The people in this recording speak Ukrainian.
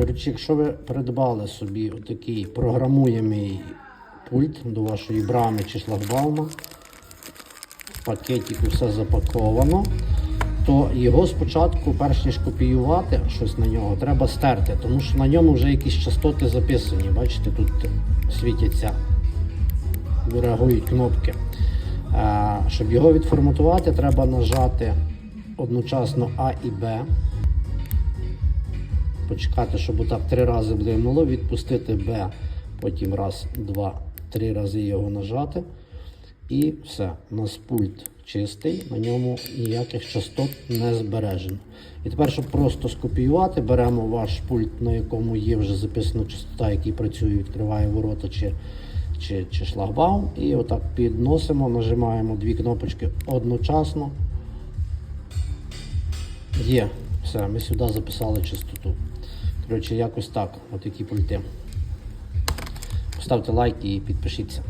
Коротше, якщо ви придбали собі отакий програмуємий пульт до вашої брами чи шлагбаума, в пакетику все запаковано, то його спочатку, перш ніж копіювати щось на нього, треба стерти, тому що на ньому вже якісь частоти записані. Бачите, тут світяться, реагують кнопки. Е, Щоб його відформатувати, треба нажати одночасно А і Б. Почекати, щоб отак три рази блимнуло, відпустити Б, потім раз, два, три рази його нажати. І все. У нас пульт чистий, на ньому ніяких частот не збережено. І тепер, щоб просто скопіювати, беремо ваш пульт, на якому є вже записана частота, який працює, відкриває ворота чи, чи, чи шлагбаум. І отак підносимо, нажимаємо дві кнопочки одночасно. Є, все, ми сюди записали частоту. Коротше, якось так, отакі пульти. Поставте лайк і підпишіться.